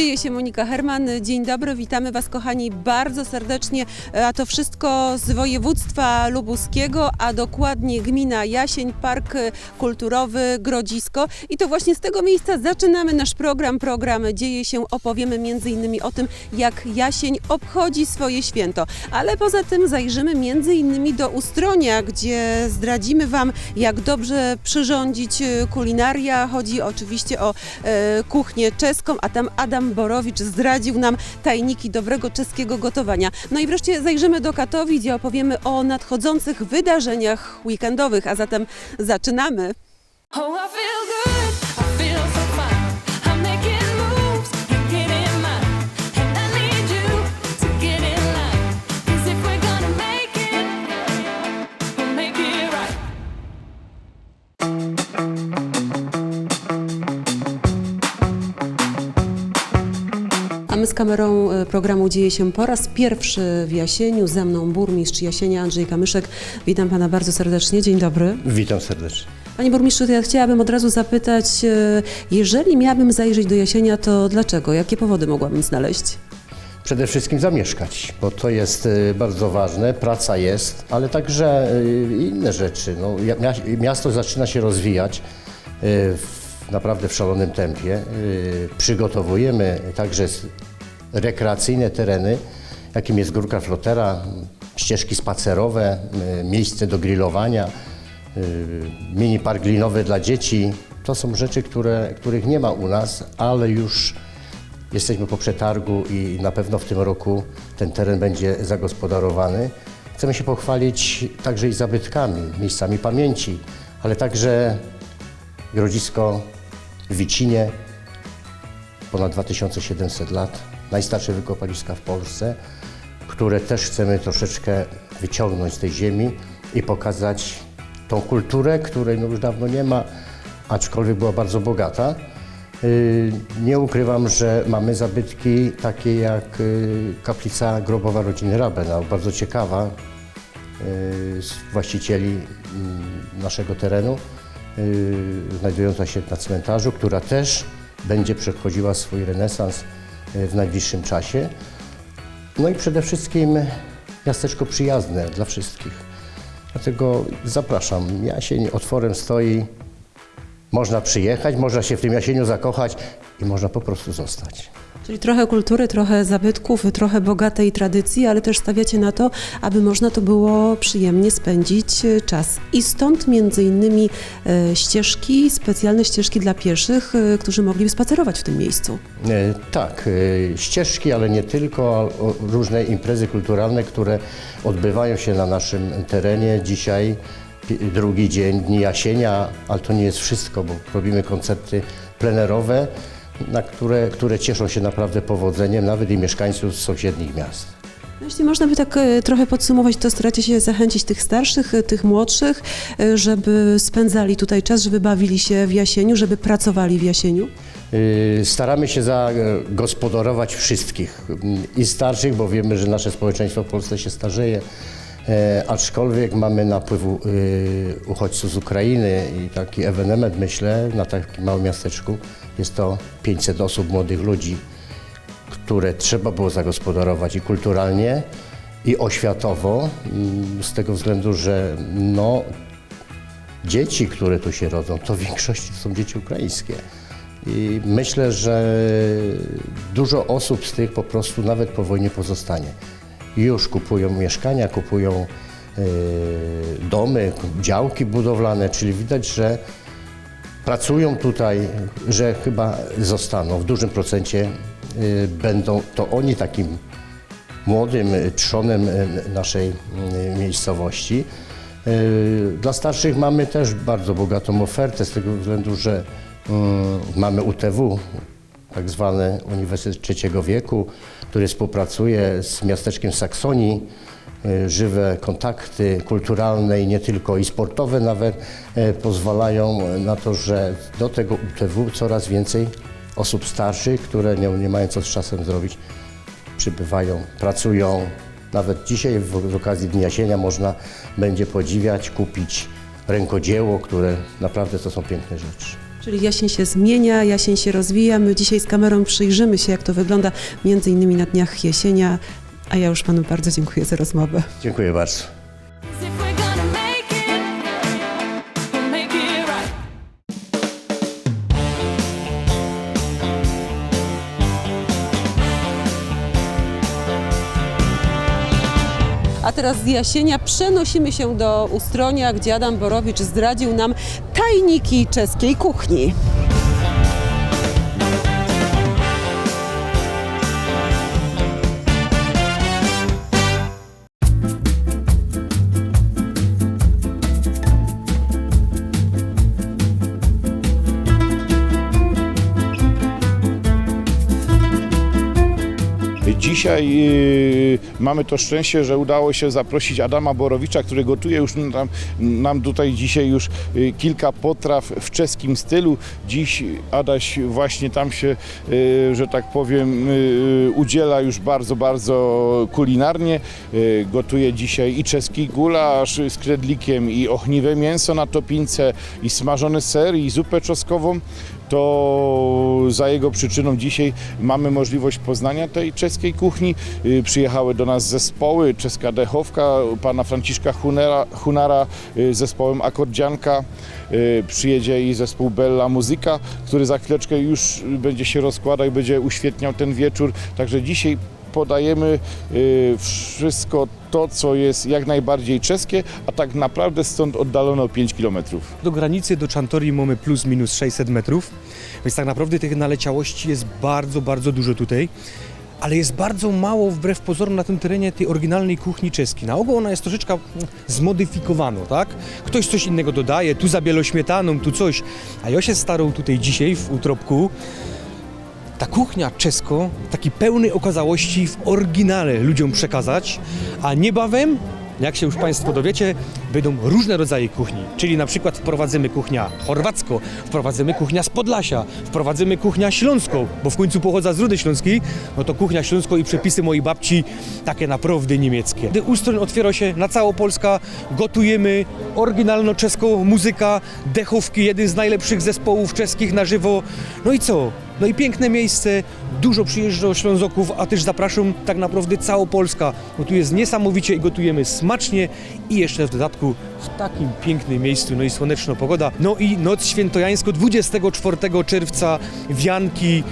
Dzieje się Monika Herman. Dzień dobry, witamy Was kochani bardzo serdecznie. A to wszystko z województwa lubuskiego, a dokładnie gmina Jasień, Park Kulturowy Grodzisko. I to właśnie z tego miejsca zaczynamy nasz program. Program Dzieje się, opowiemy między innymi o tym, jak Jasień obchodzi swoje święto. Ale poza tym zajrzymy między innymi do Ustronia, gdzie zdradzimy Wam, jak dobrze przyrządzić e, kulinaria. Chodzi oczywiście o e, kuchnię czeską, a tam Adam Borowicz zdradził nam tajniki dobrego czeskiego gotowania. No i wreszcie zajrzymy do Katowic i opowiemy o nadchodzących wydarzeniach weekendowych, a zatem zaczynamy. Oh, my z kamerą e, programu Dzieje się po raz pierwszy w Jasieniu. Ze mną burmistrz Jasienia Andrzej Kamyszek. Witam Pana bardzo serdecznie. Dzień dobry. Witam serdecznie. Panie burmistrzu, to ja chciałabym od razu zapytać, e, jeżeli miałabym zajrzeć do Jasienia, to dlaczego? Jakie powody mogłabym znaleźć? Przede wszystkim zamieszkać, bo to jest y, bardzo ważne, praca jest, ale także inne rzeczy. No, miasto zaczyna się rozwijać naprawdę w szalonym tempie. Y, Przygotowujemy także rekreacyjne tereny, jakim jest Górka Flotera, ścieżki spacerowe, y, miejsce do grillowania, y, mini park dla dzieci. To są rzeczy, które, których nie ma u nas, ale już Jesteśmy po przetargu i na pewno w tym roku ten teren będzie zagospodarowany. Chcemy się pochwalić także i zabytkami, miejscami pamięci, ale także Grodzisko w Wicinie, ponad 2700 lat, najstarsze wykopaliska w Polsce, które też chcemy troszeczkę wyciągnąć z tej ziemi i pokazać tą kulturę, której no już dawno nie ma, aczkolwiek była bardzo bogata. Yy, Nie ukrywam, że mamy zabytki takie jak yy, kaplica grobowa rodziny Rabenau, bardzo ciekawa, yy, z właścicieli mm, naszego terenu, znajdująca się na cmentarzu, która też będzie przechodziła swój renesans yy, w najbliższym czasie. No i przede wszystkim miasteczko przyjazne dla wszystkich. Dlatego zapraszam. Jasień otworem stoi. Można przyjechać, można się w tym jasieniu zakochać i można po prostu zostać. Czyli trochę kultury, trochę zabytków, trochę bogatej tradycji, ale też stawiacie na to, aby można to było przyjemnie spędzić e, czas. I stąd między innymi e, ścieżki, specjalne ścieżki dla pieszych, e, którzy mogliby spacerować w tym miejscu. Tak, ścieżki, ale nie tylko, różne imprezy kulturalne, które odbywają się na naszym terenie. Dzisiaj drugi dzień Dni Jasienia, ale to nie jest wszystko, bo robimy koncerty plenerowe, na które, które cieszą się naprawdę powodzeniem, nawet i mieszkańców z sąsiednich miast. No, Jeśli można by tak e, trochę podsumować, to staracie się zachęcić tych starszych, e, tych młodszych, e, żeby spędzali tutaj czas, żeby bawili się w Jasieniu, żeby pracowali w Jasieniu. Y, Staramy się zagospodarować wszystkich mm, i starszych, bo wiemy, że nasze społeczeństwo w Polsce się starzeje, e, aczkolwiek mamy napływ u- y, uchodźców z Ukrainy i taki ewenement, myślę, na takim małym miasteczku jest to 500 osób, młodych ludzi, które trzeba było zagospodarować i kulturalnie, i oświatowo, mm, z tego względu, że no, dzieci, które tu się rodzą, to w większości są dzieci ukraińskie. I myślę, że dużo osób z tych po prostu nawet po wojnie pozostanie. Już kupują mieszkania, kupują e, domy, działki budowlane, czyli widać, że pracują tutaj, że chyba zostaną. W dużym procencie y, będą to oni takim młodym y, trzonem naszej miejscowości. Dla starszych mamy też bardzo bogatą ofertę z tego względu, że mm, mamy UTW, tak zwany Uniwersytet Trzeciego Wieku, który współpracuje z miasteczkiem Saksonii. Y, Żywe kontakty kulturalne i nie tylko, i sportowe nawet e, pozwalają na to, że do tego UTW coraz więcej osób starszych, które nie, nie mają co z czasem zrobić, przybywają, pracują. Nawet dzisiaj w, z okazji Dnia Jasienia można będzie podziwiać, kupić rękodzieło, które naprawdę to są piękne rzeczy. Czyli jasień się zmienia, jasień się rozwija. My dzisiaj z kamerą przyjrzymy się, jak to wygląda między innymi na dniach jesienia. A ja już panu bardzo dziękuję za rozmowę. Dziękuję bardzo. A teraz z jasienia przenosimy się do Ustronia, gdzie Adam Borowicz zdradził nam tajniki czeskiej kuchni. Dzisiaj y, mamy to szczęście, że udało się zaprosić Adama Borowicza, który gotuje już nam, nam tutaj dzisiaj już y, kilka potraw w czeskim stylu. Dziś Adaś właśnie tam się, y, że tak powiem, udziela już bardzo, bardzo kulinarnie. Gotuje dzisiaj i czeski gulasz z kredlikiem, i ochniwe mięso na topince, i smażony ser, i zupę czosnkową to za jego przyczyną dzisiaj mamy możliwość poznania tej czeskiej kuchni. Y, Przyjechały do nas zespoły, czeska dechowka pana Franciszka Hunera, Hunara y, zespołem Akordzianka. Y, Przyjedzie i zespół Bella Muzyka, który za chwileczkę już będzie się rozkładał i będzie uświetniał ten wieczór. Także dzisiaj podajemy y, wszystko to, co jest jak najbardziej czeskie, a tak naprawdę stąd oddalono 5 kilometrów. Do granicy do Czantorii mamy plus minus 600 metrów, więc tak naprawdę tych naleciałości jest bardzo, bardzo dużo tutaj. Ale jest bardzo mało wbrew pozorom na tym terenie tej oryginalnej kuchni czeskiej. Na ogół ona jest troszeczkę zmodyfikowana, tak? Ktoś coś innego dodaje, tu zabielo śmietaną, tu coś. A ja się starał tutaj dzisiaj w Utropku ta kuchnia czesko, taki pełny okazałości w oryginale ludziom przekazać, a niebawem, jak się już Państwo dowiecie, będą różne rodzaje kuchni. Czyli na przykład wprowadzimy kuchnia chorwacko, wprowadzimy kuchnia z Podlasia, wprowadzimy kuchnia śląską, bo w końcu pochodza z Rudy Śląskiej, no to kuchnia śląską i przepisy mojej babci takie naprawdę niemieckie. Gdy Ustroń otwiera się na całą Polskę, gotujemy oryginalno czeską muzyka, dechówki, jeden z najlepszych zespołów czeskich na żywo. No i co? No i piękne miejsce, dużo przyjeżdża Ślązoków, a też zapraszam tak naprawdę całą Polskę, bo tu jest niesamowicie i gotujemy smacznie i jeszcze w dodatku México w takim pięknym miejscu, no i słoneczna pogoda. No i noc świętojańsko 24 czerwca, wianki,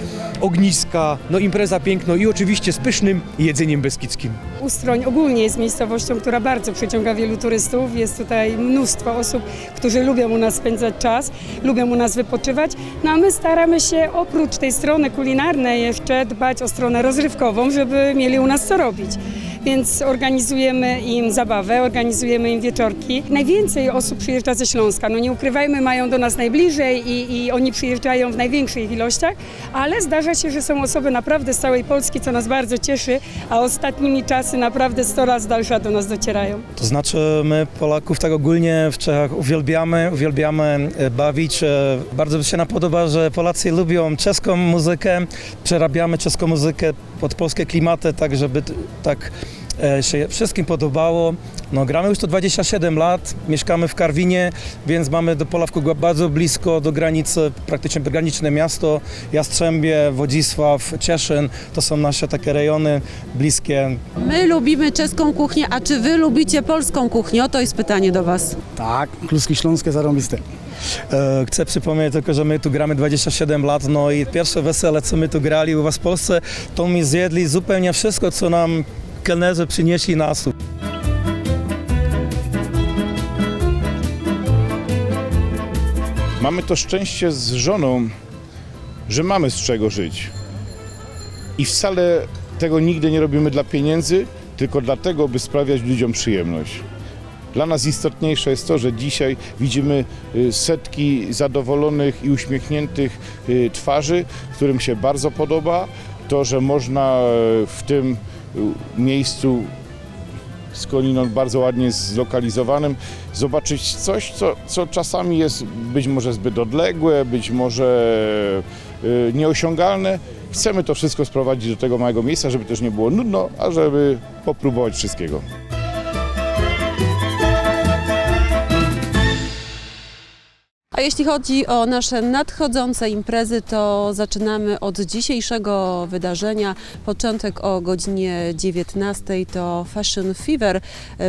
ogniska, no impreza piękno i oczywiście z pysznym jedzeniem beskidzkim. Ustroń ogólnie jest miejscowością, która bardzo przyciąga wielu turystów. Jest tutaj mnóstwo osób, którzy lubią u nas spędzać czas, lubią u nas wypoczywać. No a my staramy się oprócz tej strony kulinarnej jeszcze dbać o stronę rozrywkową, żeby mieli u nas co robić. Więc organizujemy im zabawę, organizujemy im wieczorki. Najwięcej osób przyjeżdża ze Śląska. No nie ukrywajmy, mają do nas najbliżej i, i oni przyjeżdżają w największych ilościach, ale zdarza się, że są osoby naprawdę z całej Polski, co nas bardzo cieszy, a ostatnimi czasy naprawdę 100 razy dalsza do nas docierają. To znaczy my Polaków tak ogólnie w Czechach uwielbiamy, uwielbiamy e, bawić. E, Bardzo się nam podoba, że Polacy lubią czeską muzykę, przerabiamy czeską muzykę pod polskie klimaty, tak żeby tak się wszystkim podobało. No, gramy już to 27 lat, mieszkamy w Karwinie, więc mamy do Polawków bardzo blisko do granicy, praktycznie graniczne miasto, Jastrzębie, Wodzisław, Cieszyn, to są nasze takie rejony bliskie. My lubimy czeską kuchnię, a czy wy lubicie polską kuchnię? Oto jest pytanie do was. Tak, kluski śląskie zarąbiste. E, Chcę przypomnieć tylko, że my tu gramy 27 lat, no i pierwsze wesele, co my tu grali u was w Polsce, to mi zjedli zupełnie wszystko, co nam kelnerzy przynieśli na stół. Mamy to szczęście z żoną, że mamy z czego żyć. I wcale tego nigdy nie robimy dla pieniędzy, tylko dlatego, by sprawiać ludziom przyjemność. Dla nas istotniejsze jest to, że dzisiaj widzimy y, setki zadowolonych i uśmiechniętych y, twarzy, którym się bardzo podoba. To, że można y, w tym miejscu skądinąd bardzo ładnie zlokalizowanym, zobaczyć coś, co, co czasami jest być może zbyt odległe, być może y, nieosiągalne. Chcemy to wszystko sprowadzić do tego małego miejsca, żeby też nie było nudno, a żeby popróbować wszystkiego. A jeśli chodzi o nasze nadchodzące imprezy, to zaczynamy od dzisiejszego wydarzenia. Początek o godzinie 19 to Fashion Fever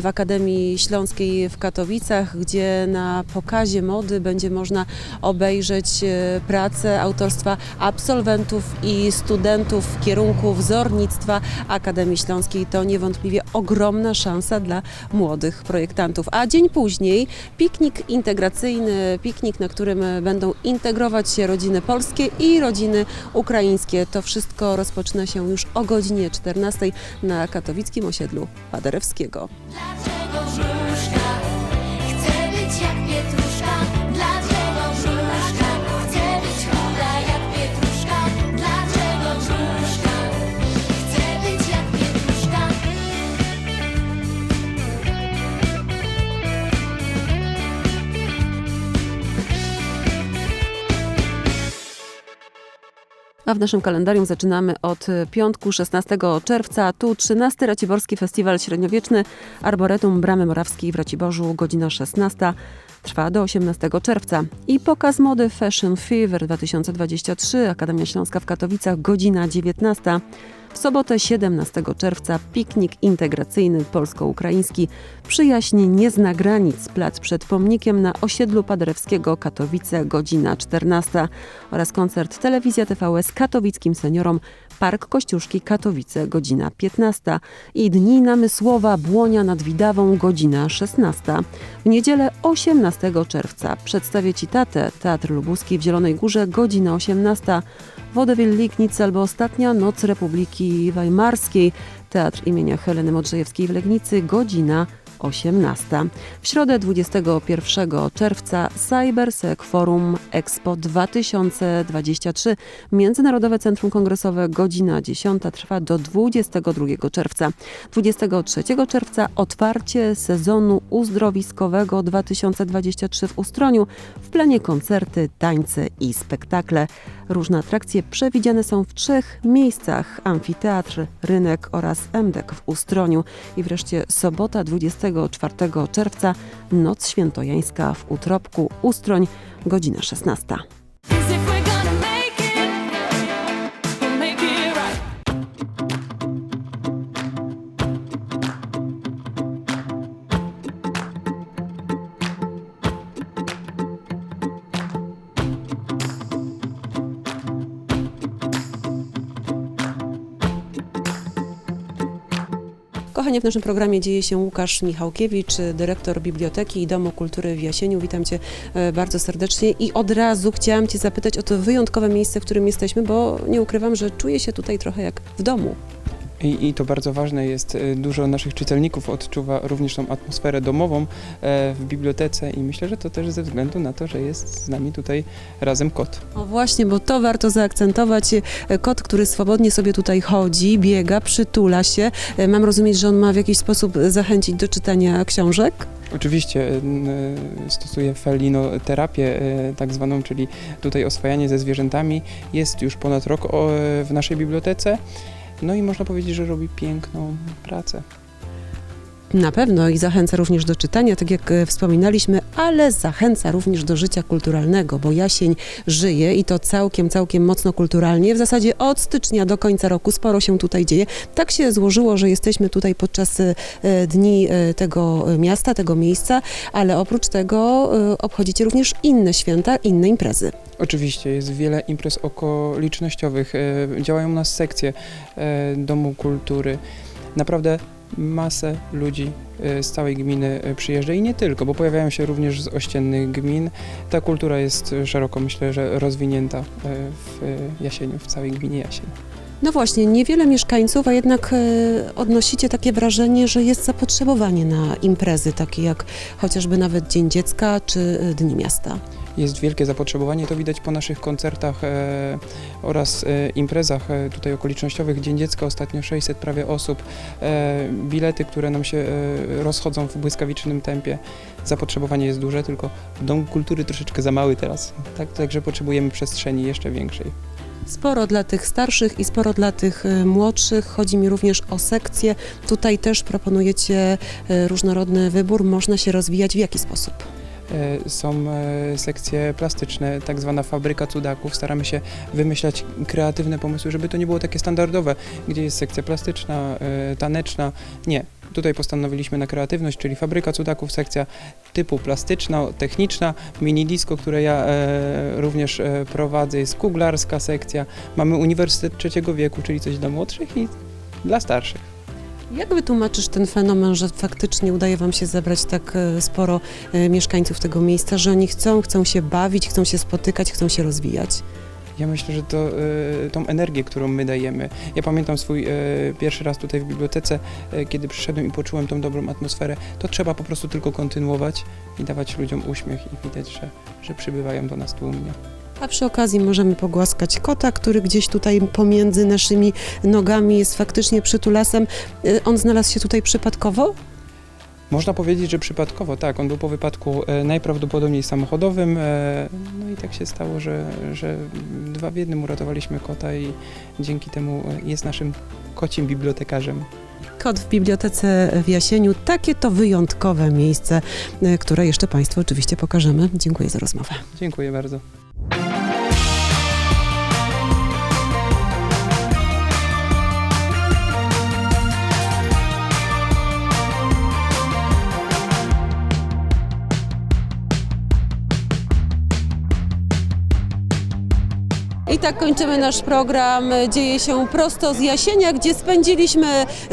w Akademii Śląskiej w Katowicach, gdzie na pokazie mody będzie można obejrzeć e, pracę autorstwa absolwentów i studentów kierunku wzornictwa Akademii Śląskiej. To niewątpliwie ogromna szansa dla młodych projektantów. A dzień później piknik integracyjny, piknik, na którym będą integrować się rodziny polskie i rodziny ukraińskie. To wszystko rozpoczyna się już o godzinie 14 na katowickim osiedlu Paderewskiego. A w naszym kalendarium zaczynamy od e, piątku 16 czerwca. Tu 13 Raciborski Festiwal Średniowieczny Arboretum Bramy Morawskiej w Raciborzu, godzina 16. Trwa do 18 czerwca. I pokaz mody Fashion Fever 2023, Akademia Śląska w Katowicach, godzina 19. W sobotę 17 czerwca piknik integracyjny polsko-ukraiński Przyjaźń nie zna granic. Plac przed pomnikiem na osiedlu Paderewskiego Katowice, godzina 14 oraz koncert Telewizja TVS katowickim seniorom Park Kościuszki Katowice, godzina 15 i Dni Namysłowa Błonia nad Widawą, godzina 16. W niedzielę 18 czerwca przedstawię Ci tatę, Teatr Lubuski w Zielonej Górze, godzina 18. Wodewil Lignic albo Ostatnia Noc Republiki Weimarskiej, Teatr imienia Heleny Modrzejewskiej w Legnicy, godzina 18. W środę 21 czerwca CyberSec Forum Expo 2023 Międzynarodowe Centrum Kongresowe godzina 10 trwa do 22 czerwca. 23 czerwca otwarcie sezonu uzdrowiskowego 2023 w Ustroniu. W planie koncerty, tańce i spektakle. Różne atrakcje przewidziane są w trzech miejscach: amfiteatr, rynek oraz MDEK w Ustroniu. I wreszcie sobota 24 czerwca Noc Świętojańska w Utropku, Ustroń, godzina 16. W naszym programie dzieje się Łukasz Michałkiewicz, dyrektor Biblioteki i Domu Kultury w Jasieniu. Witam Cię e, bardzo serdecznie i od razu chciałam Cię zapytać o to wyjątkowe miejsce, w którym jesteśmy, bo nie ukrywam, że czuję się tutaj trochę jak w domu. I, I to bardzo ważne jest, y, dużo naszych czytelników odczuwa również tą atmosferę domową e, w bibliotece i myślę, że to też ze względu na to, że jest z nami tutaj razem kot. O właśnie, bo to warto zaakcentować. E, Kot, który swobodnie sobie tutaj chodzi, biega, przytula się. E, Mam rozumieć, że on ma w jakiś sposób zachęcić do czytania książek? Oczywiście stosuje felinoterapię tak zwaną, czyli tutaj oswajanie ze zwierzętami. Jest już ponad rok w naszej bibliotece. No i można powiedzieć, że robi piękną pracę. Na pewno i zachęca również do czytania, tak jak e, wspominaliśmy, ale zachęca również do życia kulturalnego, bo jasień żyje i to całkiem, całkiem mocno kulturalnie. W zasadzie od stycznia do końca roku sporo się tutaj dzieje. Tak się złożyło, że jesteśmy tutaj podczas e, dni e, tego miasta, tego miejsca, ale oprócz tego obchodzicie również inne święta, inne imprezy. Oczywiście, jest wiele imprez okolicznościowych. Działają u nas sekcje Domu Kultury. Naprawdę masę ludzi e, z całej gminy e, przyjeżdża i nie tylko, bo pojawiają się również z ościennych gmin. Ta kultura jest szeroko, myślę, że rozwinięta e, w Jasieniu, w całej gminie Jasień. No właśnie, niewiele mieszkańców, a jednak odnosicie takie wrażenie, że jest zapotrzebowanie na imprezy, takie jak chociażby nawet Dzień Dziecka czy Dni Miasta. Jest wielkie zapotrzebowanie, to widać po naszych koncertach e, oraz e, imprezach e, tutaj okolicznościowych. Dzień Dziecka ostatnio 600 prawie osób, bilety, które nam się rozchodzą w błyskawicznym tempie. Zapotrzebowanie jest duże, tylko Dom Kultury troszeczkę za mały teraz, tak? także potrzebujemy przestrzeni jeszcze większej. Sporo dla tych starszych i sporo dla tych młodszych. Chodzi mi również o sekcje. Tutaj też proponujecie różnorodny wybór. Można się rozwijać w jaki sposób? E, są e, sekcje plastyczne, tak zwana fabryka cudaków. Staramy się wymyślać kreatywne pomysły, żeby to nie było takie standardowe, gdzie jest sekcja plastyczna, e, taneczna. Nie. Tutaj postanowiliśmy na kreatywność, czyli fabryka cudaków, sekcja typu plastyczna, techniczna, mini disco, które ja e, również e, prowadzę, jest kuglarska sekcja. Mamy Uniwersytet Trzeciego Wieku, czyli coś dla młodszych i dla starszych. Jak wytłumaczysz ten fenomen, że faktycznie udaje Wam się zebrać tak e, sporo e, mieszkańców tego miejsca, że oni chcą, chcą się bawić, chcą się spotykać, chcą się rozwijać? Ja myślę, że to e, tą energię, którą my dajemy. Ja pamiętam swój e, pierwszy raz tutaj w bibliotece, e, kiedy przyszedłem i poczułem tą dobrą atmosferę. To trzeba po prostu tylko kontynuować i dawać ludziom uśmiech i widać, że, że przybywają do nas tłumnie. A przy okazji możemy pogłaskać kota, który gdzieś tutaj pomiędzy naszymi nogami jest faktycznie przytulasem. E, On znalazł się tutaj przypadkowo? Można powiedzieć, że przypadkowo, tak. On był po wypadku e, najprawdopodobniej samochodowym. E, no i tak się stało, że, że dwa w jednym uratowaliśmy kota i dzięki temu e, jest naszym kocim bibliotekarzem. Kot w bibliotece w Jasieniu. Takie to wyjątkowe miejsce, które jeszcze Państwu oczywiście pokażemy. Dziękuję za rozmowę. Dziękuję bardzo. Tak kończymy nasz program. Dzieje się prosto z Jasienia, gdzie spędziliśmy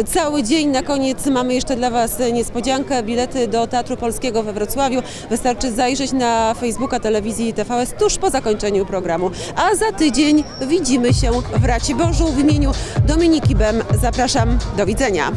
cały dzień. Na koniec mamy jeszcze dla Was niespodziankę. Bilety do Teatru Polskiego we Wrocławiu. Wystarczy zajrzeć na Facebooka telewizji TVS tuż po zakończeniu programu. A za tydzień widzimy się w Racie Bożu w imieniu Dominiki Bem. Zapraszam. Do widzenia.